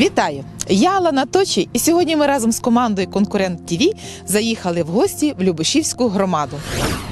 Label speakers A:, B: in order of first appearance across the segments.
A: Вітаю! Я Алана Точі, і сьогодні ми разом з командою Конкурент ТІВІ заїхали в гості в Любешівську громаду.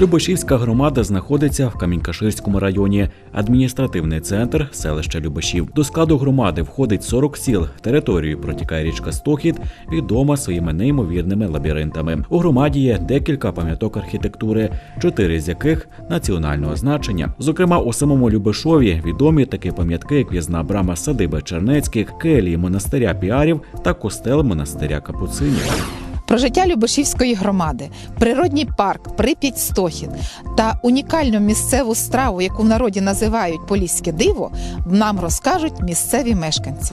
B: Любешівська громада знаходиться в Камінькаширському районі. Адміністративний центр селища Любешів. До складу громади входить 40 сіл. Територією протікає річка Стохід, відома своїми неймовірними лабіринтами. У громаді є декілька пам'яток архітектури, чотири з яких національного значення. Зокрема, у самому Любешові відомі такі пам'ятки, як в'язна брама садиби Чернецьких, келії монастиря Піарів та костел монастиря Капуцинів.
A: Про життя Любешівської громади, природній парк Прип'ять Стохід та унікальну місцеву страву, яку в народі називають Поліське диво, нам розкажуть місцеві мешканці.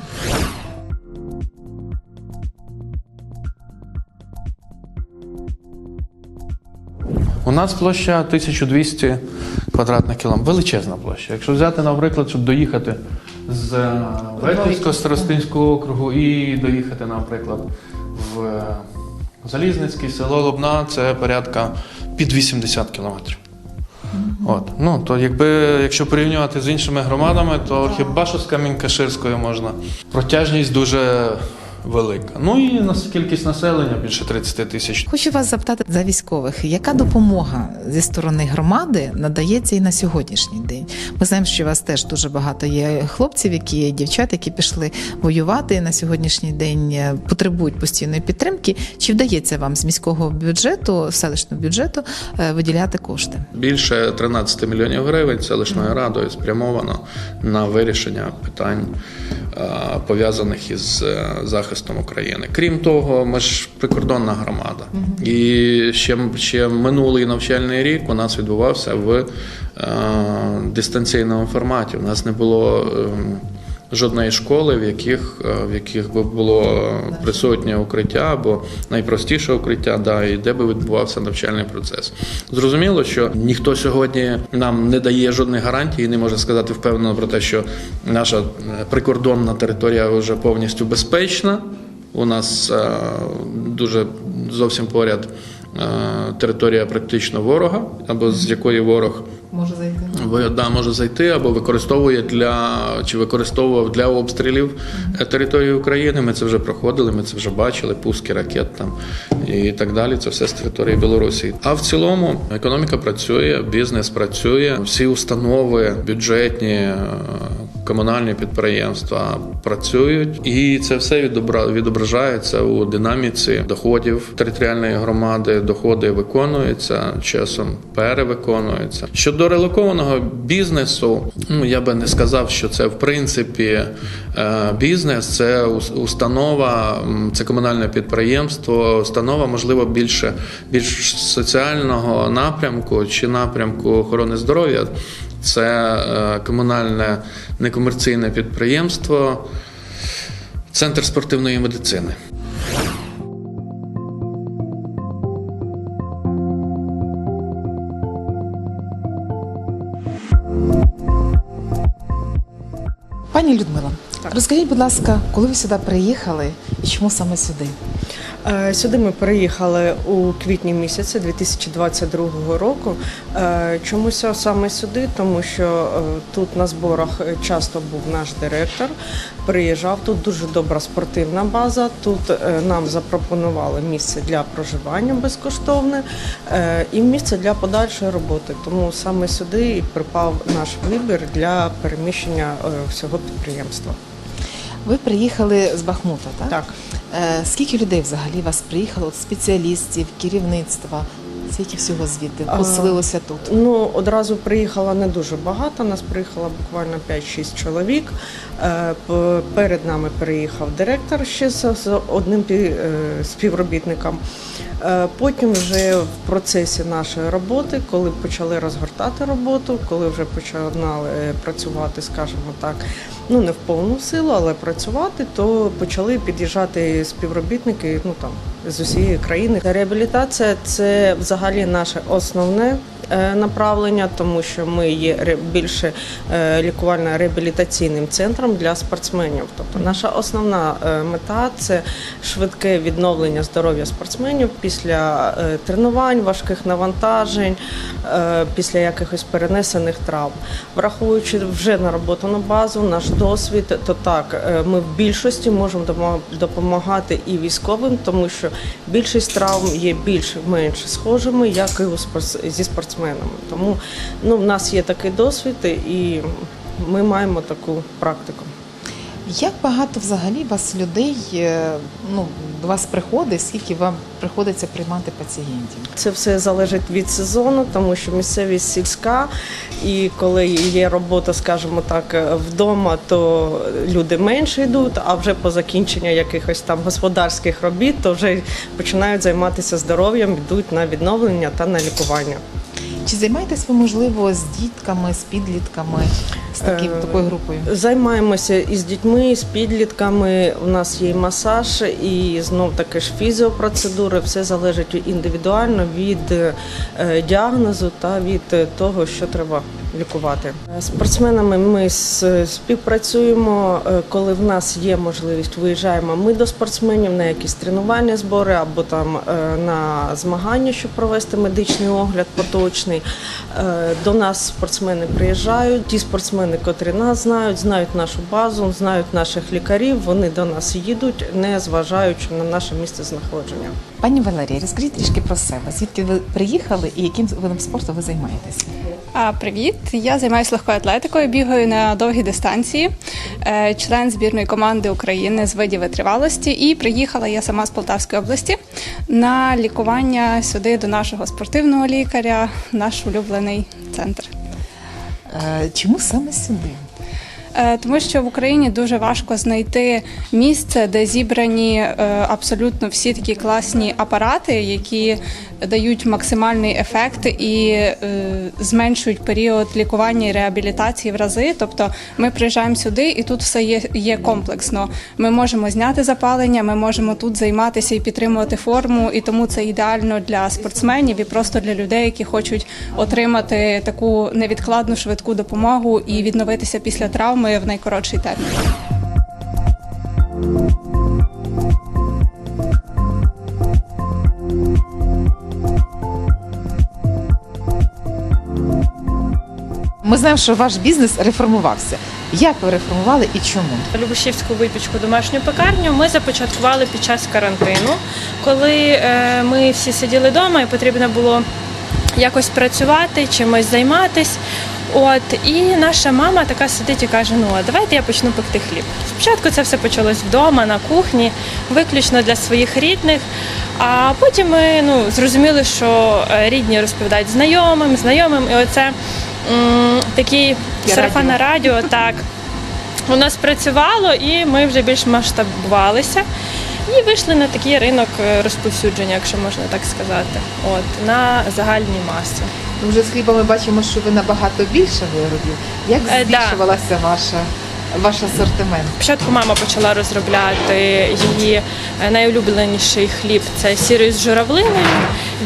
C: У нас площа 1200 квадратних кілометрів. Величезна площа. Якщо взяти, наприклад, щоб доїхати з е, Ветлівського старостинського округу і доїхати, наприклад, в е, Залізницький село Лобна, це порядка під 80 кілометрів. От. Ну, то якби, якщо порівнювати з іншими громадами, то хіба що з Камінь-Каширською можна. Протяжність дуже велика. Ну і нас- кількість населення більше 30 тисяч.
A: Хочу вас запитати за військових, яка допомога зі сторони громади надається і на сьогоднішній день? Ми знаємо, що у вас теж дуже багато є хлопців, які є дівчат, які пішли воювати і на сьогоднішній день е, потребують постійної підтримки. Чи вдається вам з міського бюджету, селищного бюджету е, виділяти кошти?
C: Більше 13 мільйонів гривень селищною радою спрямовано на вирішення питань пов'язаних із е, захистом України. Крім того, ми ж прикордонна громада, і ще, ще минулий навчальний рік у нас відбувався в е, дистанційному форматі. У нас не було. Жодної школи, в яких, е, в яких би було присутнє укриття або найпростіше укриття, да, і де би відбувався навчальний процес. Зрозуміло, що ніхто сьогодні нам не дає жодних гарантій і не може сказати впевнено про те, що наша е, прикордонна територія вже повністю безпечна. У нас е, дуже зовсім поряд територія практично ворога, або з якої ворог
A: Може зайти.
C: да, може зайти або використовує для чи використовував для обстрілів е, території України. Ми це вже проходили, ми це вже бачили, пуски ракет там і так далі. Це все з території Білорусі. А в цілому економіка працює, бізнес працює, всі установи бюджетні. Комунальні підприємства працюють, і це все відобра- відображається у динаміці доходів територіальної громади. Доходи виконуються, часом перевиконуються. Щодо релокованого бізнесу, ну я би не сказав, що це в принципі е, бізнес, це установа, це комунальне підприємство, установа, можливо, більше більш соціального напрямку чи напрямку охорони здоров'я. Це е, комунальне некомерційне підприємство, центр спортивної медицини.
A: Пані Людмила, розкажіть, будь ласка, коли ви сюди приїхали і чому саме сюди?
D: Е, Сюди ми переїхали у квітні місяці 2022 року. Е, Чомусь саме сюди, тому що е, тут на зборах часто був наш директор, приїжджав. Тут дуже добра спортивна база. Тут нам запропонували місце для проживання безкоштовне і місце для подальшої роботи. Тому саме сюди і припав наш вибір для переміщення всього підприємства.
A: Ви приїхали з Бахмута, так?
D: Так.
A: Е, скільки людей взагалі вас приїхало? Спеціалістів, керівництва? Скільки всього звідти
D: А,
A: поселилося тут?
D: Ну, одразу приїхало не дуже багато. Нас приїхало буквально 5-6 чоловік. Е, Перед нами приїхав директор ще з одним е, співробітником. Е, Потім вже в процесі нашої роботи, коли почали розгортати роботу, коли вже починали е, працювати, скажімо так, ну не в повну силу, але працювати, то почали під'їжджати співробітники ну там з усієї країни. Реабілітація це взагалі наше основне направлення, тому що ми є більше е, лікувально-реабілітаційним центром для спортсменів. Тобто наша основна е, мета це швидке відновлення здоров'я спортсменів після е, тренувань, важких навантажень, е, після якихось перенесених травм. Враховуючи вже на роботу на базу, наш досвід, то так е, ми в більшості можемо допомагати і військовим, тому що більшість травм є більш-менш схожими, як і зі спортсменами. Тому ну, в нас є такий досвід, і ми маємо таку практику.
A: Як багато взагалі вас людей е, ну, до вас приходить, скільки вам приходиться приймати пацієнтів?
D: Це все залежить від сезону, тому що місцевість сільська, і коли є робота, скажімо так, вдома, то люди менше йдуть, а вже по закінченню якихось там господарських робіт, то вже починають займатися здоров'ям, йдуть на відновлення та на лікування.
A: Чи займаєтесь ви, можливо, з дітками, з підлітками, з таким,
D: Е,
A: такою групою?
D: Займаємося і з дітьми, і з підлітками. У нас є і масаж, і знов таки ж фізіопроцедури. Все залежить індивідуально від е, діагнозу та від е, того, що треба лікувати. Спортсменами ми співпрацюємо, е, коли в нас є можливість, виїжджаємо ми до спортсменів на якісь тренувальні збори або там е, на змагання, щоб провести медичний огляд поточний. Е, До нас спортсмени приїжджають. Ті спортсмени, котрі нас знають, знають нашу базу, знають наших лікарів. Вони до нас їдуть, не зважаючи на наше місце знаходження.
A: Пані Валерія, розкажіть трішки про себе. Звідки ви приїхали і яким видом спорту ви займаєтесь?
E: А, Привіт, я займаюся легкою атлетикою, бігаю на довгі дистанції, е, член збірної команди України з видів витривалості. І приїхала я сама з Полтавської області на лікування сюди до нашого спортивного лікаря, наш улюблений центр.
A: Е, Чому саме сюди?
E: Е, Тому що в Україні дуже важко знайти місце, де зібрані е, абсолютно всі такі класні апарати, які дають максимальний ефект і е, зменшують період лікування і реабілітації в рази. Тобто ми приїжджаємо сюди, і тут все є, є комплексно. Ми можемо зняти запалення, ми можемо тут займатися і підтримувати форму, і тому це ідеально для спортсменів і просто для людей, які хочуть отримати таку невідкладну швидку допомогу і відновитися після травми в найкоротший термін.
A: Ми знаємо, що ваш бізнес реформувався. Як ви реформували і чому?
F: Любишівську випічку домашню пекарню ми започаткували під час карантину, коли е, ми всі сиділи вдома і потрібно було якось працювати, чимось займатись. От і наша мама така сидить і каже: Ну а давайте я почну пекти хліб. Спочатку це все почалось вдома, на кухні, виключно для своїх рідних. А потім ми ну, зрозуміли, що е, рідні розповідають знайомим, знайомим, і оце м, такий сарафан на радіо, так у нас працювало, і ми вже більш масштабувалися. І вийшли на такий ринок е, розповсюдження, якщо можна так сказати, от на загальні маси.
A: Вже з хліба ми бачимо, що ви набагато більше виробів. Як
F: Е,
A: збільшувалася ваша ваш асортимент?
F: Спочатку мама почала розробляти її е, найулюбленіший хліб це сірий з журавлиною.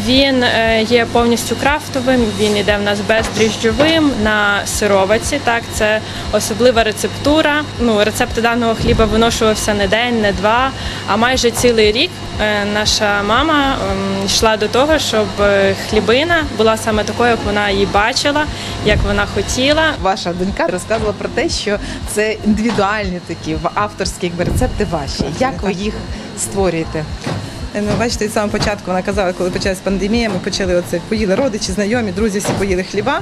F: Він е, є повністю крафтовим, він іде в нас бездріжджовим на сироваці. Так, це особлива рецептура. Ну, рецепт даного хліба виношувався не день, не два, а майже цілий рік. Е, Наша мама ем, йшла до того, щоб е, хлібина була саме такою, як вона її бачила, як вона хотіла.
A: Ваша донька розказувала про те, що це індивідуальні такі авторські рецепти ваші. Як ви їх створюєте?
G: Ну, бачите, від самого початку вона казала, коли почалась пандемія, ми почали оце, поїли родичі, знайомі, друзі, всі поїли хліба.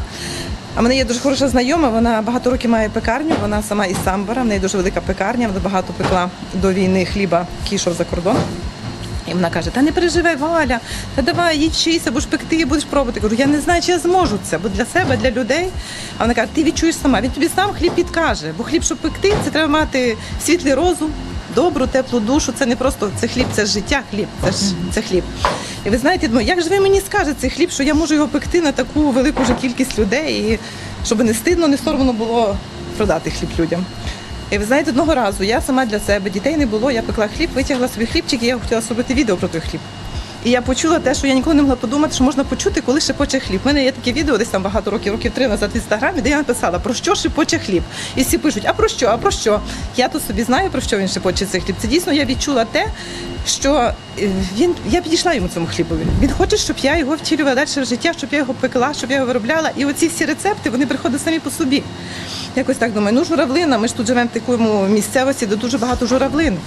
G: А в мене є дуже хороша знайома, вона багато років має пекарню, вона сама із Самбора, в неї дуже велика пекарня, вона багато пекла до війни хліба, кішов за кордон. І вона каже: Та не переживай, Валя, та давай їдь вчися, будеш пекти, будеш пробувати. Кажу, я не знаю, чи я зможу це, бо для себе, для людей. А вона каже, ти відчуєш сама. Він тобі сам хліб підкаже, бо хліб, щоб пекти, це треба мати світлий розум, добру, теплу душу. Це не просто це хліб, це життя, хліб, це ж це хліб. І ви знаєте, думаю, як же ви мені скажете цей хліб, що я можу його пекти на таку велику вже кількість людей, і щоб не стидно, не соромно було продати хліб людям. І ви знаєте, одного разу я сама для себе, дітей не було, я пекла хліб, витягла собі хлібчик, і я хотіла зробити відео про той хліб. І я почула те, що я ніколи не могла подумати, що можна почути, коли шипоче хліб. У мене є таке відео, десь там багато років, років три назад в інстаграмі, де я написала, про що шипоче хліб. І всі пишуть, а про що, а про що? Я тут собі знаю, про що він шипоче цей хліб. Це дійсно я відчула те, що е, він я підійшла йому цьому хлібові. Він хоче, щоб я його втілювала далі в життя, щоб я його пекла, щоб я його виробляла. І оці всі рецепти вони приходять самі по собі. Якось так думаю, ну журавлина, ми ж тут живемо в такому місцевості, де дуже багато журавлин.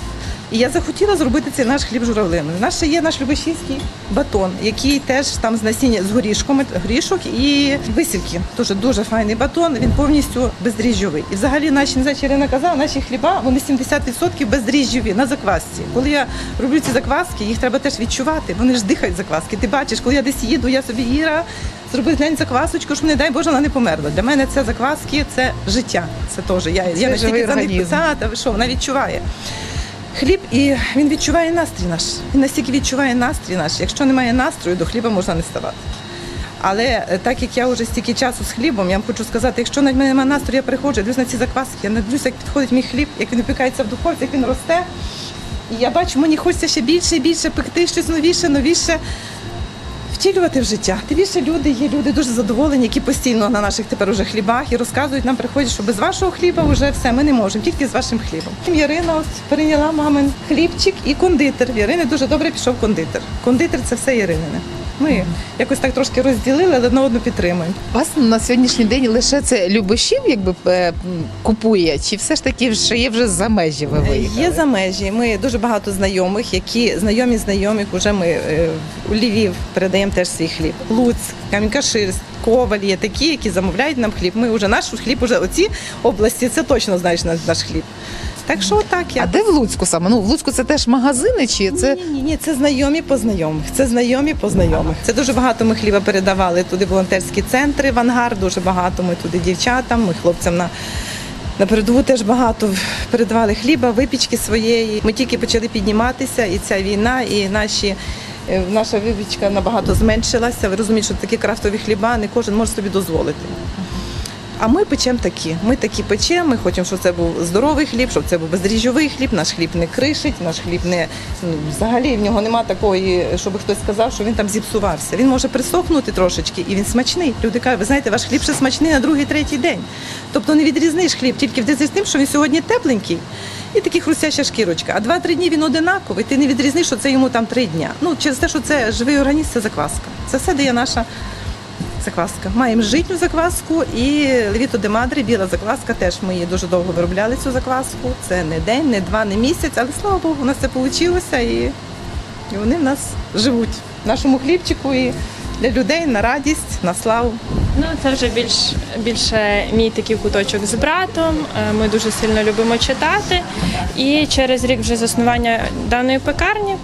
G: І я захотіла зробити цей наш хліб журавлиною. У нас ще є наш Любешівський батон, який теж там з насіння з горішком, горішок і висівки. Дуже дуже файний батон. Він повністю бездріжджовий. І взагалі наші не знаю, чи Ірина казала, наші хліба вони 70% бездріжджові на заквасці. Коли я роблю ці закваски, їх треба теж відчувати. Вони ж дихають закваски. Ти бачиш, коли я десь їду, я собі Іра зробив глянь заквасочку, щоб не дай Боже, вона не померла. Для мене це закваски, це життя. Це теж я, я
A: живий
G: настільки за них та, та що, вона відчуває. Хліб і він відчуває настрій наш. Він настільки відчуває настрій наш. Якщо немає настрою, до хліба можна не ставати. Але е, так як я вже стільки часу з хлібом, я вам хочу сказати, якщо на мене немає настрою, я приходжу, я дивлюсь на ці закваски, я дивлюсь, як підходить мій хліб, як він випікається в духовці, як він росте. І я бачу, мені хочеться ще більше і більше пекти, щось новіше, новіше. Втілювати в життя. Тим більше люди є люди дуже задоволені, які постійно на наших тепер уже хлібах і розказують нам, приходять, що без вашого хліба вже все, ми не можемо, тільки з вашим хлібом. Ярина от прийняла мамин хлібчик і кондитер. В Ярини дуже добре пішов кондитер. Кондитер це все Яринине. Ми якось так трошки розділили, але одне одну підтримуємо.
A: Вас на сьогоднішній день лише це любощів якби е, купує, чи все ж таки що є вже за межі ви виїхали?
G: Є за межі. Ми дуже багато знайомих, які знайомі знайомих. Уже ми е, у Львів передаємо теж свій хліб. Луць, Кам'янка-Ширськ, Коваль є такі, які замовляють нам хліб. Ми вже наш хліб, уже оці області, це точно знаєш наш, наш хліб. Так що отак я.
A: А де в Луцьку саме? Ну в Луцьку це теж магазини, чи це
G: Ні, ні, ні, це знайомі по знайомих. Це знайомі по знайомих. Це дуже багато ми хліба передавали туди волонтерські центри в ангар. Дуже багато ми туди дівчатам, ми хлопцям на. На передову теж багато передавали хліба, випічки своєї. Ми тільки почали підніматися, і ця війна, і наші. Е, Наша випічка набагато зменшилася. Ви розумієте, що такі крафтові хліба не кожен може собі дозволити. А ми печемо такі. Ми такі печемо. Ми хочемо, щоб це був здоровий хліб, щоб це був бездріжджовий хліб. Наш хліб не кришить, наш хліб не ну, взагалі в нього нема такої, щоб хтось сказав, що він там зіпсувався. Він може присохнути трошечки, і він смачний. Люди кажуть, ви знаєте, ваш хліб ще смачний на другий, третій день. Тобто не відрізниш хліб тільки з тим, що він сьогодні тепленький. І такі хрустяща шкірочка. А два-три дні він одинаковий, ти не відрізниш, що це йому там три дня. Ну, через те, що це живий організм, це закваска. Це все дає наша закваска. Маємо житню закваску і левіто де мадри, біла закваска. Теж ми її дуже довго виробляли цю закваску. Це не день, не два, не місяць, але слава Богу, у нас це вийшло і вони в нас живуть в нашому хлібчику і для людей на радість, на славу.
F: Ну, це вже більш більше мій такий куточок з братом. Е, Ми дуже сильно любимо читати. І через рік вже заснування даної пекарні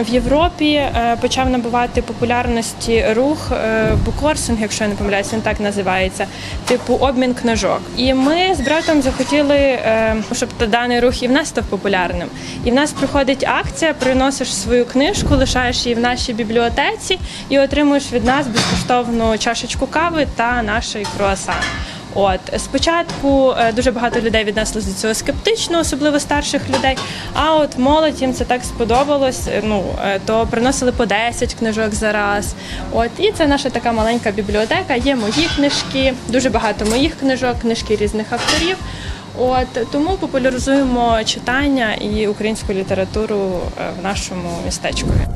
F: в Європі е, почав набувати популярності рух е, букворсинг, якщо я не помиляюся, він так називається, типу обмін книжок. І ми з братом захотіли, щоб даний рух і в нас став популярним. І в нас проходить акція, приносиш свою книжку, лишаєш її в нашій бібліотеці і отримуєш від нас безкоштовну чашечку кави та наш круасан. От спочатку е, дуже багато людей віднеслися до цього скептично, особливо старших людей. А от молодь їм це так сподобалось. е, Ну е, то приносили по 10 книжок за раз. От і це наша така маленька бібліотека. Є мої книжки, дуже багато моїх книжок, книжки різних авторів. От тому популяризуємо читання і українську літературу в нашому містечкові.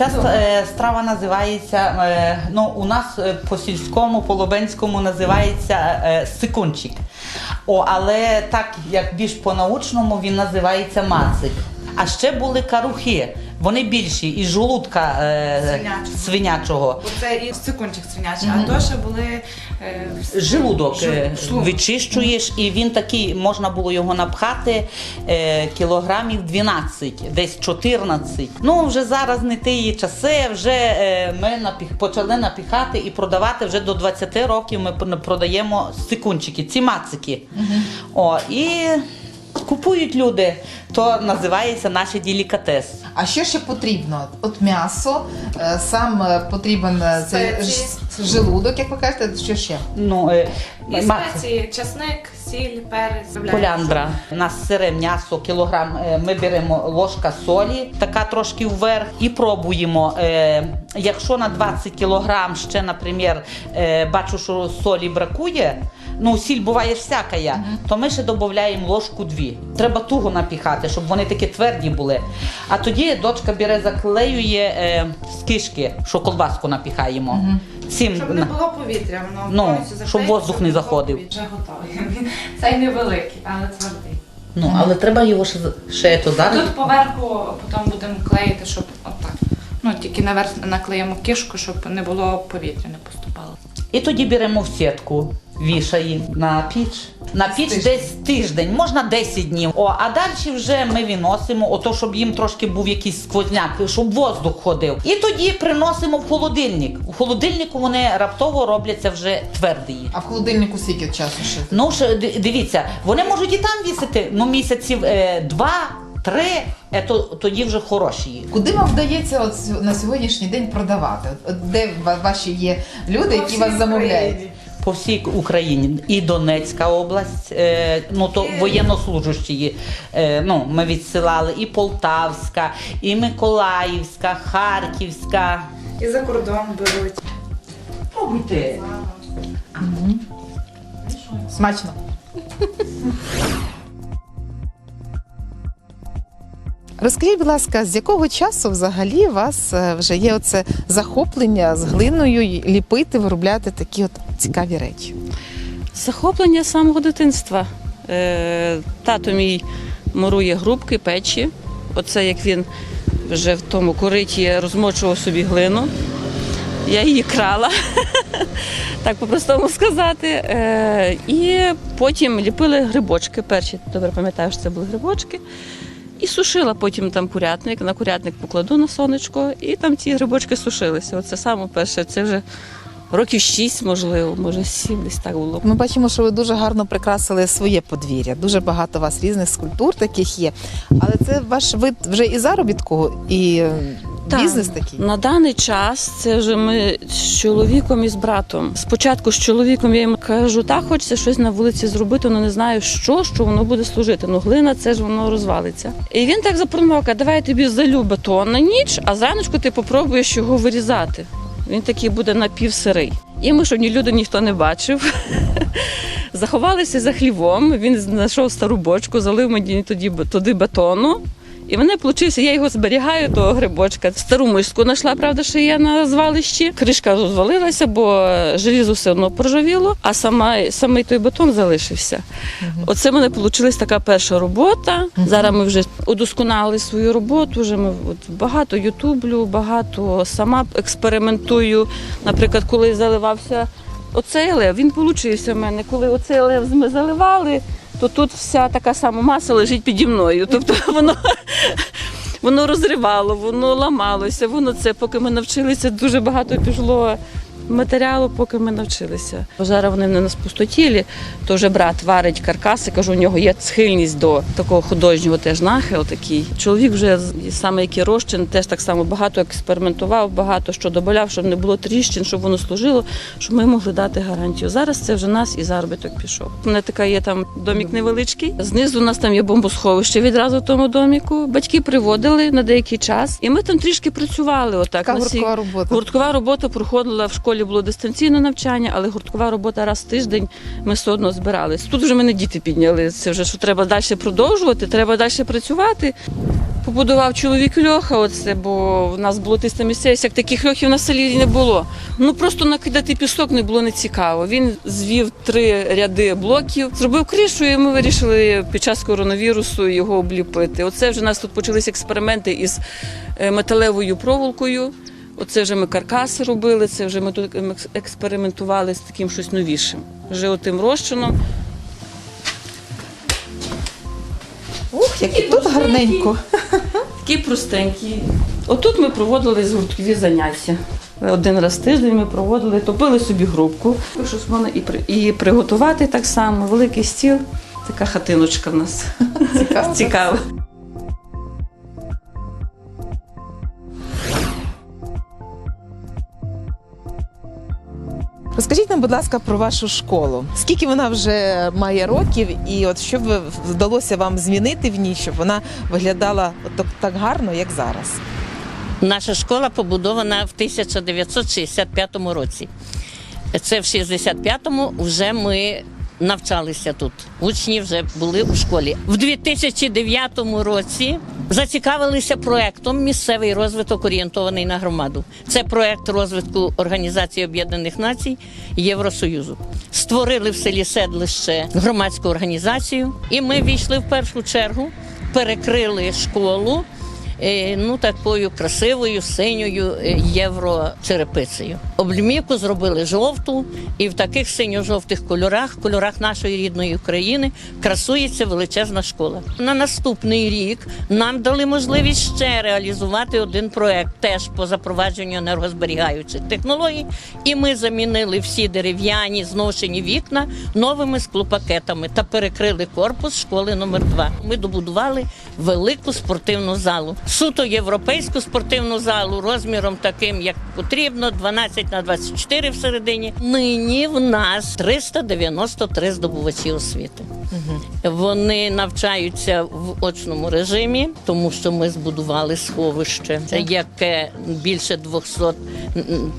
H: Ця е, страва називається, е, ну у нас е, по сільському, по лобенському називається сикунчик. О, але так як більш по-научному він називається мацик. А ще були карухи. Вони більші із жолудка е,
I: Свинячого.
H: свинячого.
I: Це і секундчик свинячий, а то ще були е,
H: Желудок е,
I: Жу- шлунок.
H: відчищуєш, і він такий, можна було його напхати е, кілограмів 12, десь 14. Ну, вже зараз не ті часи, вже е, ми напіх, почали напіхати і продавати вже до 20 років ми пр- продаємо секундчики, ці мацики. О, і купують люди, то називається наш делікатес.
A: А що ще потрібно? От м'ясо, е, сам е, потрібен е, цей
I: Спеції.
A: желудок, як ви кажете, що ще?
H: Ну, е,
I: І
H: ма-
I: спеції, часник, сіль, перець.
H: Коляндра. У нас сире м'ясо, кілограм. е, Ми беремо ложка солі, така трошки вверх, і пробуємо. Е, Якщо на 20 кілограм ще, наприклад, е, бачу, що солі бракує. Ну, сіль буває всяка, я, то ми ще додаємо ложку дві. Треба туго напіхати, щоб вони такі тверді були. А тоді дочка бере, заклеює е, з кишки, що колбаску напіхаємо. Цим
I: Щоб не було повітря, воно
H: Ну,
I: повністю
H: щоб
I: закриється,
H: воздух не заходив.
I: Вже готовий. Він- Цей невеликий, але твердий.
H: ну, але треба його ще, ще то зараз.
I: Тут поверху потім будемо клеїти, щоб отак. Ну, тільки наверх наклеїмо кишку, щоб не було повітря, не поступало.
H: І тоді беремо в сітку, вішаємо на піч. На піч десь тиждень, можна 10 днів. О, а далі вже ми виносимо, ото, щоб їм трошки був якийсь сквозняк, щоб воздух ходив. І тоді приносимо в холодильник. У холодильнику вони раптово робляться вже тверді.
A: А в холодильнику скільки часу ще?
H: Ну, ди- дивіться, вони можуть і там вісити, ну місяців е, два, три, е, то, тоді вже хороші.
A: Куди вам вдається от на сьогоднішній день продавати? От, от де ваші є люди, які вас замовляють?
H: По всій Україні і Донецька область, е, ну то воєннослужащі. Е, ну, ми відсилали і Полтавська, і Миколаївська, Харківська.
I: І за кордон беруть.
H: Пробуйте.
A: Смачно. Розкажіть, будь ласка, з якого часу взагалі у вас е, вже є оце захоплення з глиною ліпити, виробляти такі от цікаві речі?
J: Захоплення з самого дитинства. Е, тато мій мурує грубки, печі. Оце як він вже в тому кориті розмочував собі глину. Я її крала, так по-простому сказати. Е, і потім ліпили грибочки. Перші, добре пам'ятаю, що це були грибочки. І сушила потім там курятник. На курятник покладу на сонечко, і там ці грибочки сушилися. Оце саме перше, це вже років шість, можливо, може сім, десь так було.
A: Ми бачимо, що ви дуже гарно прикрасили своє подвір'я. Дуже багато у вас різних скульптур таких є. Але це ваш вид вже і заробітку, і
J: Так.
A: бізнес такий.
J: На даний час це вже ми з чоловіком і з братом. Спочатку з чоловіком я йому кажу, так хочеться щось на вулиці зробити, але не знаю що, що воно буде служити. Ну глина це ж воно розвалиться. І він так запропонував, каже, давай я тобі залю бетон на ніч, а зраночку ти попробуєш його вирізати. Він такий буде напівсирий. І ми, щоб ні люди ніхто не бачив. Заховалися за хлівом. Він знайшов стару бочку, залив мені тоді туди бетону. І мене вийшло, я його зберігаю, того грибочка. Стару мишку знайшла, правда, що є на звалищі. Кришка розвалилася, бо желізо все одно проржавіло, а сама, самий той бетон залишився. Оце в мене вийшла така перша робота. Зараз ми вже удосконалили свою роботу. Вже ми от, багато ютублю, багато сама експериментую. Наприклад, коли заливався оцей лев, він получився в мене. Коли оцей лев ми заливали, то тут вся така сама маса лежить піді мною. Тобто воно. Воно розривало, воно ламалося, воно це, поки ми навчилися, дуже багато пішло матеріалу, поки ми навчилися. Зараз вони не на спустотілі, то вже брат варить каркаси, кажу, у нього є схильність до такого художнього теж нахил такий. Чоловік вже саме як і розчин, теж так само багато експериментував, багато що добавляв, щоб не було тріщин, щоб воно служило, щоб ми могли дати гарантію. Зараз це вже нас і заробіток пішов. У мене така є там домік невеличкий. Знизу у нас там є бомбосховище відразу в тому доміку. Батьки приводили на деякий час, і ми там трішки працювали. Отак
A: Така гурткова робота.
J: Гурткова робота проходила в школі було дистанційне навчання, але гурткова робота раз в тиждень ми все одно збирались. Тут вже мене діти підняли. Це вже що треба далі продовжувати, треба далі працювати. Побудував чоловік льоха, оце, бо в нас було тиста місцевість, як таких льохів на селі не було. Ну просто накидати пісок не було не цікаво. Він звів три ряди блоків, зробив кришу, і ми вирішили під час коронавірусу його обліпити. Оце вже у нас тут почалися експерименти із е, металевою проволокою. Оце вже ми каркаси робили, це вже ми тут експериментували з таким щось новішим. Вже отим розчином.
A: Ух, які тут гарненько.
J: Такі простенькі. Отут ми проводили гурткові заняття. Один раз в тиждень ми проводили, топили собі грубку. Щось можна і, і приготувати так само, великий стіл. Така хатиночка в нас. Цікава.
A: Розкажіть нам, будь ласка, про вашу школу. Скільки вона вже має років, і от що вдалося вам змінити в ній, щоб вона виглядала так, так гарно, як зараз?
K: Наша школа побудована в 1965 році. Це в 65-му вже ми навчалися тут. Учні вже були у школі. В 2009 році зацікавилися проектом Місцевий розвиток орієнтований на громаду. Це проект розвитку Організації Об'єднаних Націй Євросоюзу. Створили в селі Седлище громадську організацію, і ми війшли в першу чергу, перекрили школу ну такою красивою синьою е, єврочерепицею. Облімівку зробили жовту, і в таких синьо-жовтих кольорах, кольорах нашої рідної України, красується величезна школа. На наступний рік нам дали можливість ще реалізувати один проект, теж по запровадженню енергозберігаючих технологій. І ми замінили всі дерев'яні зношені вікна новими склопакетами та перекрили корпус школи номер 2 Ми добудували велику спортивну залу, суто європейську спортивну залу розміром таким, як потрібно, 12 на 24 всередині. Нині в нас 393 здобувачі освіти. Вони навчаються в очному режимі, тому що ми збудували сховище, яке більше 200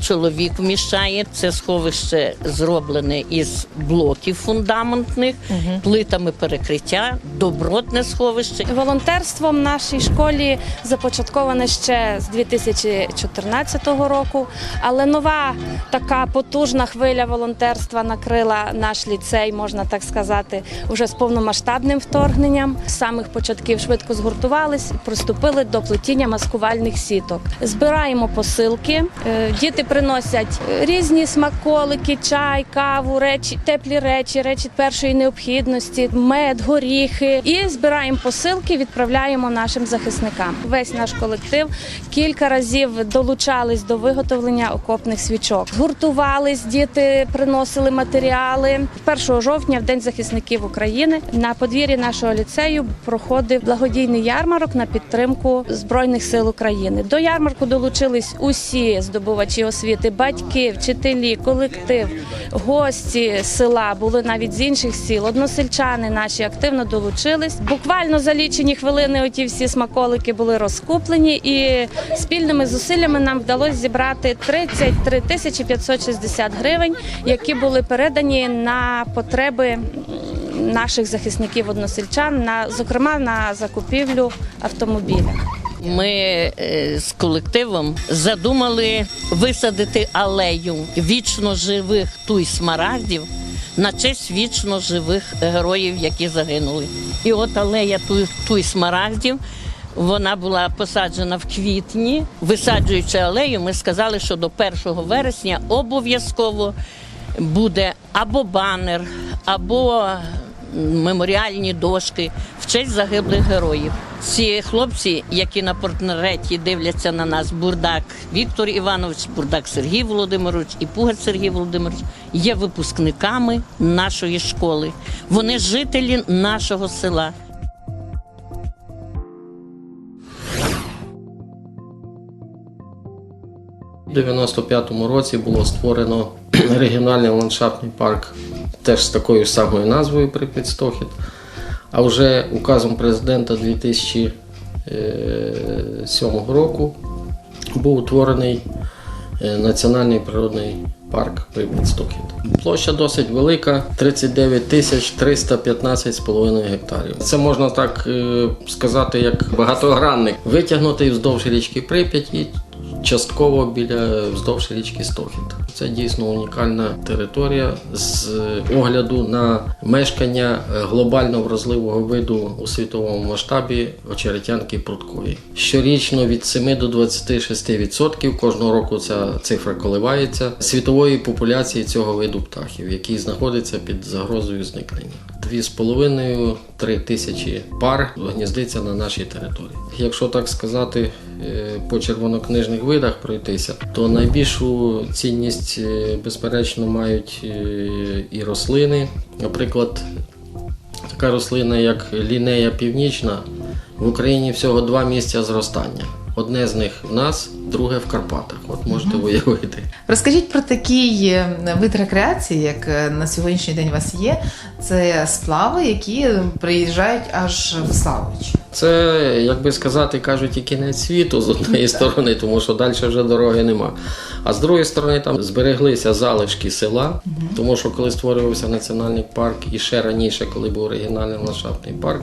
K: чоловік вміщає. Це сховище зроблене із блоків фундаментних, плитами перекриття, добротне сховище.
L: Волонтерство в нашій школі започатковане ще з 2014 року, але нова така потужна хвиля волонтерства накрила наш ліцей, можна так сказати, уже з повномасштабним вторгненням. З самих початків швидко згуртувались, приступили до плетіння маскувальних сіток. Збираємо посилки. е, Діти приносять різні смаколики, чай, каву, речі, теплі речі, речі першої необхідності, мед, горіхи. І збираємо посилки, відправляємо нашим захисникам. Весь наш колектив кілька разів долучались до виготовлення окопних свічок. Гуртувались, діти приносили матеріали. 1 жовтня, в День захисників України, на подвір'ї нашого ліцею проходив благодійний ярмарок на підтримку збройних сил України. До ярмарку долучились усі здобувачі освіти, батьки, вчителі, колектив, гості села були навіть з інших сіл. Односельчани наші активно долучились. Буквально за лічені хвилини оті всі смаколики були розкуплені, і спільними зусиллями нам вдалося зібрати 33 тисячі 560 гривень, які були передані на потреби наших захисників односельчан, на зокрема на закупівлю автомобіля.
K: Ми е, з колективом задумали висадити алею вічно живих туй смарагдів на честь вічно живих героїв, які загинули. І от алея туй, туй смарагдів. Вона була посаджена в квітні. Висаджуючи алею, ми сказали, що до 1 вересня обов'язково буде або банер, або меморіальні дошки в честь загиблих героїв. Ці хлопці, які на портреті дивляться на нас, Бурдак Віктор Іванович, Бурдак Сергій Володимирович і Пугач Сергій Володимирович, є випускниками нашої школи. Вони жителі нашого села.
M: У 95-му році було створено регіональний ландшафтний парк теж з такою самою назвою Прип'ять-Стохід. А вже указом президента 2007 року був утворений е, Національний природний парк Прип'ять-Стохід. Площа досить велика 39 тисяч 315 з половиною гектарів. Це можна так е, сказати, як багатогранник, витягнутий вздовж річки Прип'ять частково біля вздовж річки Стохід. Це дійсно унікальна територія з огляду на мешкання глобально вразливого виду у світовому масштабі очеретянки пруткові. Щорічно від 7 до 26% кожного року ця цифра коливається світової популяції цього виду птахів, який знаходиться під загрозою зникнення. Дві з половиною три тисячі пар гніздиться на нашій території. Якщо так сказати, е, по червонокнижних видах пройтися, то найбільшу цінність, е, безперечно, мають е, і рослини. Наприклад, така рослина, як лінея північна. В Україні всього два місця зростання. Одне з них в нас, друге в Карпатах. От можете уявити.
A: Розкажіть про такий е, вид рекреації, як е, на сьогоднішній день у вас є. Це сплави, які приїжджають аж в Славич.
M: Це, як би сказати, кажуть, і кінець світу з однієї сторони, тому що далі вже дороги нема. А з другої сторони, там збереглися залишки села, тому що коли створювався національний парк і ще раніше, коли був оригінальний ландшафтний парк,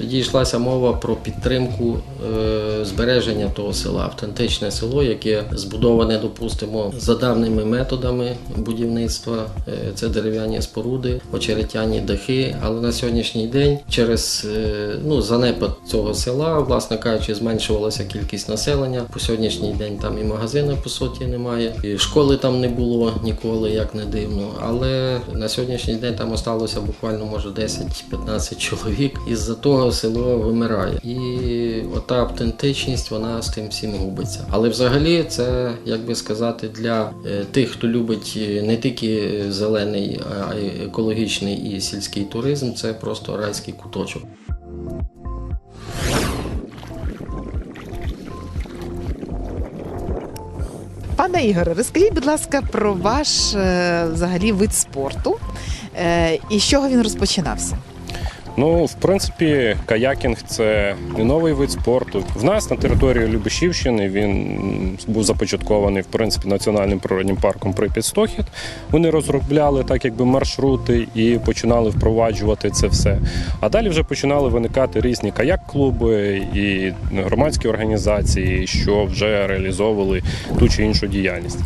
M: тоді йшлася мова про підтримку е, збереження того села, автентичне село, яке збудоване, допустимо, за давними методами будівництва. Е, це дерев'яні споруди, очеретяні дахи. Але на сьогоднішній день через е, ну, занепад цього села, власне кажучи, зменшувалася кількість населення. По сьогоднішній день там і магазину по суті немає, і школи там не було ніколи, як не дивно. Але на сьогоднішній день там осталося буквально може 10-15 чоловік. Із-за того село вимирає. І ота автентичність вона з тим всім губиться. Але взагалі це, як би сказати, для е, тих, хто любить е, не тільки зелений, а й екологічний і сільський туризм, це просто райський куточок.
A: Пане Ігоре, розкажіть, будь ласка, про ваш е, взагалі вид спорту і з чого він розпочинався?
N: Ну, в принципі, каякінг це не новий вид спорту. В нас на території Любешівщини він був започаткований в принципі національним природнім парком Прип'ять-Стохід. Вони розробляли так, якби маршрути і починали впроваджувати це все. А далі вже починали виникати різні каяк-клуби і громадські організації, що вже реалізовували ту чи іншу діяльність.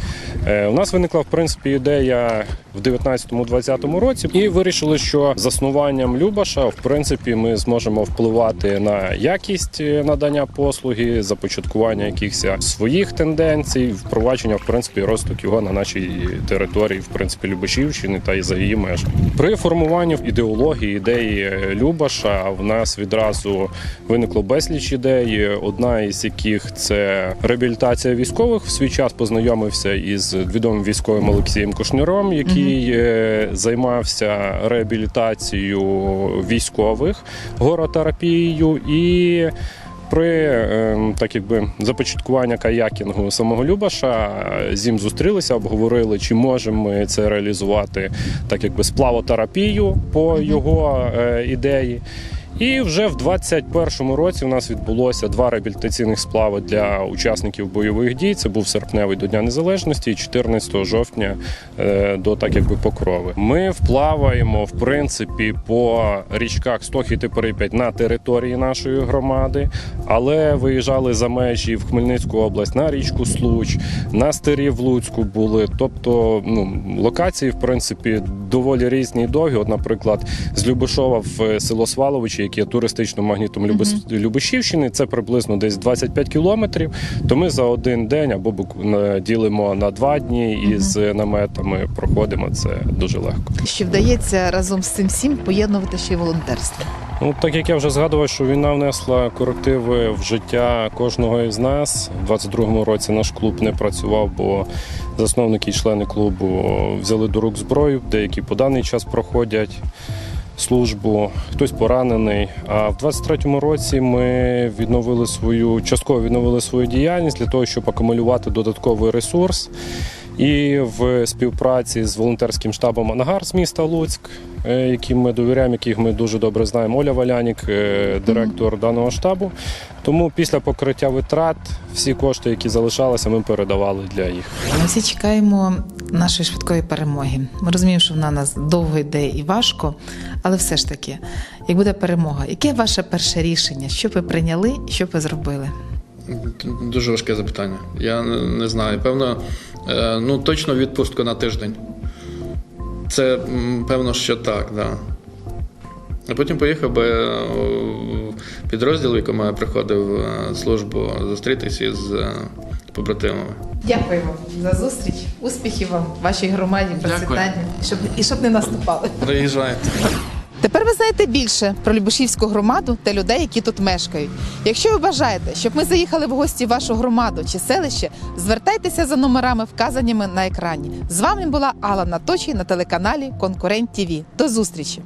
N: Е, У нас виникла в принципі ідея в 19-20 році, і вирішили, що заснуванням Любаша, в принципі, ми зможемо впливати на якість е, надання послуги, започаткування якихось своїх тенденцій, впровадження, в принципі, розвиток його на нашій території, в принципі, Любашівщини та і за її межами. При формуванні ідеології ідеї е, Любаша в нас відразу виникло безліч ідей. Одна із яких це реабілітація військових. В свій час познайомився із відомим військовим Олексієм Кушніром, який е, займався реабілітацією військових, горотерапією і. При ем, так якби започаткування каякінгу самого Любаша зім з ним зустрілися, обговорили, чи можемо ми це реалізувати так, якби сплавотерапію по його е, ідеї. І вже в 21-му році у нас відбулося два реабілітаційних сплави для учасників бойових дій. Це був серпневий до Дня Незалежності і 14 жовтня е, до так якби покрови. Ми вплаваємо в принципі по річках Стохід і Прип'ять на території нашої громади, але виїжджали за межі в Хмельницьку область на річку Случ, на стирі в Луцьку були. Тобто, ну локації, в принципі, доволі різні і довгі. От, наприклад, з Любишова в село Сваловичі, яке є туристичним магнітом Любишівщини, це приблизно десь 25 кілометрів. То ми за один день або ділимо на два дні і з наметами проходимо. Це дуже легко.
A: Що вдається разом з цим всім поєднувати ще й волонтерство?
N: Ну, так як я вже згадував, що війна внесла корективи в життя кожного із нас. У 22-му році наш клуб не працював, бо засновники і члени клубу взяли до рук зброю, деякі по даний час проходять службу, хтось поранений. А в 23-му році ми відновили свою частково відновили свою діяльність для того, щоб акумулювати додатковий ресурс. І в співпраці з волонтерським штабом Анагар з міста Луцьк, е, яким ми довіряємо, яких ми дуже добре знаємо, Оля Валянік, е, директор даного штабу. Тому після покриття витрат всі кошти, які залишалися, ми передавали для їх.
A: Ми всі чекаємо нашої швидкої перемоги. Ми розуміємо, що вона нас довго йде і важко, але все ж таки, як буде перемога, яке ваше перше рішення? Що ви прийняли, що ви зробили?
C: Дуже важке запитання. Я не знаю. Певно, е, ну точно відпустку на тиждень. Це певно, що так, да. А потім поїхав би е, в підрозділ, в якому я приходив е, службу, зустрітися е, побратимами.
A: Дякую вам за зустріч, успіхів вам, вашій громаді, процвітання, щоб і щоб не наступали.
C: Приїжджайте.
A: Тепер ви знаєте більше про Любешівську громаду та людей, які тут мешкають. Якщо ви бажаєте, щоб ми заїхали в гості в вашу громаду чи селище, звертайтеся за номерами, вказаними на екрані. З вами була Алла Наточі на телеканалі Конкурент ТІВІ. До зустрічі!